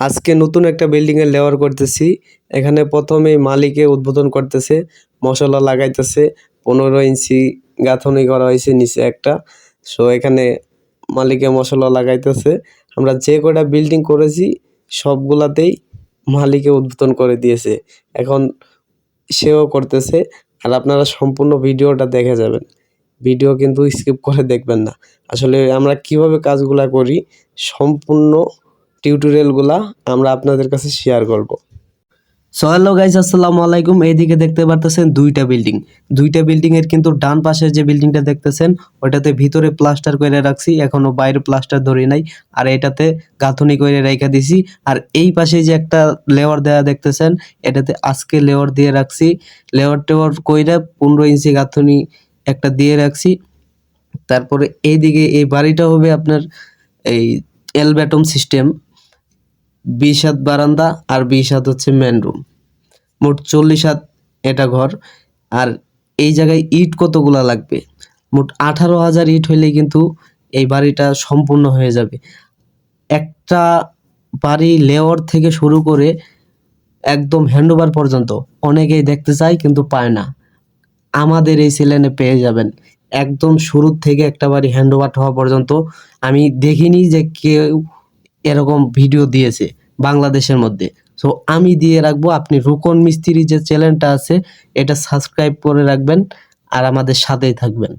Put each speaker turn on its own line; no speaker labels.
আজকে নতুন একটা বিল্ডিংয়ের লেওয়ার করতেছি। এখানে প্রথমেই মালিকে উদ্বোধন করতেছে, মশলা লাগাইতেছে, পনেরো ইঞ্চি গাঁথনি করা হয়েছে নিচে একটা। সো এখানে মালিকে মশলা লাগাইতেছে। আমরা যে কয়টা বিল্ডিং করেছি, সবগুলাতেই মালিকে উদ্বোধন করে দিয়েছে। এখন সেও করতেছে, আর আপনারা সম্পূর্ণ ভিডিওটা দেখে যাবেন। ভিডিও কিন্তু স্কিপ করে দেখবেন না। আসলে আমরা কীভাবে কাজগুলা করি, সম্পূর্ণ টিউটোরিয়ালগুলা আমরা আপনাদের কাছে শেয়ার করব। সো হ্যালো গাইজ আসসালামু আলাইকুম। এইদিকে দেখতে পারতেছেন দুইটা বিল্ডিং দুইটা বিল্ডিং এর কিন্তু ডান পাশের যে বিল্ডিংটা দেখতেছেন, ওটাতে ভিতরে প্লাস্টার করে রাখছি। এখনও বাইরে প্লাস্টার ধরি নাই। আর এটাতে গাঁথনি করে রেখে দিছি। আর এই পাশে যে একটা লেয়ার দেওয়া দেখতেছেন, এটাতে আজকে লেয়ার দিয়ে রাখছি। লেয়ার টেওয়ার কইরা পনেরো ইঞ্চি গাঁথনি একটা দিয়ে রাখছি। তারপরে এইদিকে এই বাড়িটা হবে আপনার এই এলব্যাটম সিস্টেম বিশ হাত বারান্দা আর বিশ হাত হচ্ছে মেন রুম মোট চল্লিশ হাত এটা ঘর, আর এই জায়গায় ইট কতগুলা লাগবে? মোট আঠারো হাজার ইট হইলেই কিন্তু এই বাড়িটা সম্পূর্ণ হয়ে যাবে। একটা বাড়ি লেওয়ার থেকে শুরু করে একদম হ্যান্ডওভার পর্যন্ত অনেকেই দেখতে চায় কিন্তু পায় না। আমাদের এই সিলেনে পেয়ে যাবেন। একদম শুরুর থেকে একটা বাড়ি হ্যান্ডওভার হওয়া পর্যন্ত আমি দেখিনি যে কেউ এরকম ভিডিও দিয়েছে বাংলাদেশের মধ্যে। সো আমি দিয়ে রাখব, আপনি রুকন মিস্ত্রি যে চ্যানেলটা আছে, এটা সাবস্ক্রাইব করে রাখবেন আর আমাদের সাথেই থাকবেন।